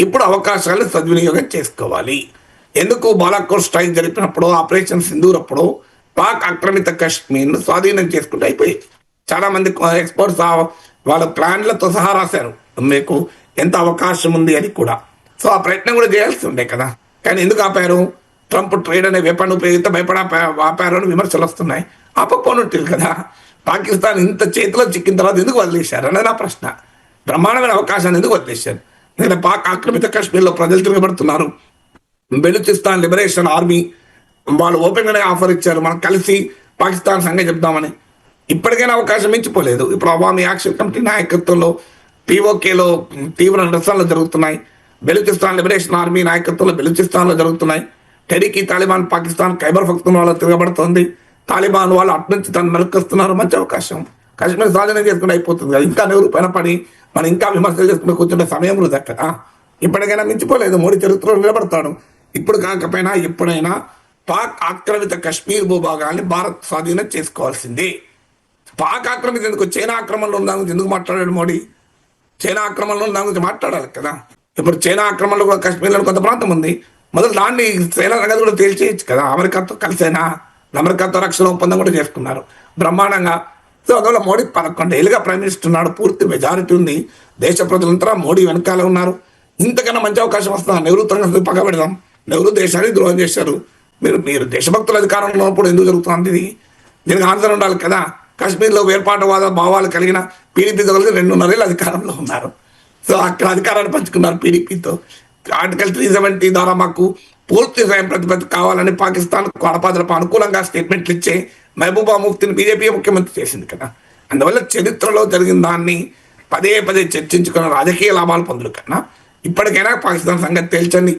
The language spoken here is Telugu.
ఇప్పుడు అవకాశాలు సద్వినియోగం చేసుకోవాలి. ఎందుకు? బాలాకోట్ స్ట్రైక్ జరిపినప్పుడు ఆపరేషన్ సింధూర్ అప్పుడు పాక్ ఆక్రమిత కశ్మీర్ను స్వాధీనం చేసుకుంటూ అయిపోయింది. చాలా మంది ఎక్స్పర్ట్స్ వాళ్ళ ప్లాన్లతో సహా రాశారు. మీకు ఎంత అవకాశం ఉంది అని కూడా. సో ఆ ప్రయత్నం కూడా చేయాల్సి ఉండే కదా. కానీ ఎందుకు ఆపారు? ట్రంప్ ట్రేడ్ అనే వెపన్ ఉపయోగిస్తే భయపడ ఆపారు అని విమర్శలు వస్తున్నాయి. ఆపకపోనుంటుంది కదా. పాకిస్తాన్ ఇంత చేతిలో చిక్కిన తర్వాత ఎందుకు వదిలేశారు? అనేది నా ప్రశ్న. బ్రహ్మాండమైన అవకాశాన్ని ఎందుకు వదిలేశారు? నేను పాక్ ఆక్రమిత కాశ్మీర్లో ప్రజలు తిరగబడుతున్నారు. బెలూచిస్తాన్ లిబరేషన్ ఆర్మీ వాళ్ళు ఓపెన్గానే ఆఫర్ ఇచ్చారు. మనం కలిసి పాకిస్తాన్ సంగతి చెప్దామని. ఇప్పటికైనా అవకాశం మించిపోలేదు. ఇప్పుడు అవామీ యాక్షన్ కమిటీ నాయకత్వంలో పీఓకేలో తీవ్ర నిరసనలు జరుగుతున్నాయి. బెలూచిస్తాన్ లిబరేషన్ ఆర్మీ నాయకత్వంలో బెలూచిస్తాన్లో జరుగుతున్నాయి. టెరీకి తాలిబాన్ పాకిస్తాన్ ఖైబర్ ఫక్తున్ వాళ్ళు తిరగబడుతోంది. తాలిబాన్ వాళ్ళు అటు నుంచి తను మెలకొస్తున్నారు మంచి అవకాశం. కాశ్మీర్ స్వాధీనం చేసుకుంటే అయిపోతుంది కదా. ఇంకా నెవరు పైన పడి మనం ఇంకా విమర్శలు చేసుకుంటూ కూర్చుంటే సమయం వృధా కదా ఇప్పటికైనా మించిపోలేదు. మోడీ చరిత్రలో నిలబడతాడు. ఇప్పుడు కాకపోయినా ఎప్పుడైనా పాక్ ఆక్రమిత కశ్మీర్ భూభాగాన్ని భారత్ స్వాధీనం చేసుకోవాల్సిందే. పాక్ ఆక్రమిత ఎందుకు? చైనా ఆక్రమణలో ఉన్న గురించి ఎందుకు మాట్లాడాడు మోడీ? చైనా ఆక్రమణలో ఉన్న గురించి మాట్లాడాలి కదా. ఇప్పుడు చైనా ఆక్రమణలో కూడా కాశ్మీర్లో కొంత ప్రాంతం ఉంది. మొదలు దాన్ని చైనా సంగతి కూడా తేల్చేయచ్చు కదా. అమెరికాతో కలిసైనా? అమెరికాతో రక్షణ ఒప్పందం కూడా చేసుకున్నారు. బ్రహ్మాండంగా సో మోడీ పదకొండు ఏళ్ళుగా ప్రైమ్ మినిస్టర్ ఉన్నాడు పూర్తి మెజారిటీ ఉంది. దేశ ప్రజలంతా మోడీ వెనకాల ఉన్నారు. ఇంతకన్నా మంచి అవకాశం వస్తుందా? నెహ్రూ తరగతి పక్క నెహ్రూ దేశాన్ని ద్రోహం చేశారు. మీరు మీరు దేశభక్తుల అధికారంలో ఉన్నప్పుడు ఎందుకు జరుగుతుంది ఇది? దీనికి ఆందోళన ఉండాలి కదా. కాశ్మీర్లో వేర్పాటువాద భావాలు కలిగిన పీడీపీతో కలిసి రెండున్నరేళ్ళు అధికారంలో ఉన్నారు. సో అక్కడ అధికారాన్ని పంచుకున్నారు పీడీపీతో. ఆర్టికల్ త్రీ సెవెంటీ ద్వారా మాకు పూర్తి స్వయం ప్రతిపత్తి కావాలని పాకిస్తాన్ కొడపాదలకు అనుకూలంగా స్టేట్మెంట్లు ఇచ్చే మహబూబా ముఫ్తిని బీజేపీ ముఖ్యమంత్రి చేసింది కదా. అందువల్ల చరిత్రలో జరిగిన దాన్ని పదే పదే చర్చించుకున్న రాజకీయ లాభాలు పొందరు కన్నా ఇప్పటికైనా పాకిస్తాన్ సంగతి తేల్చండి.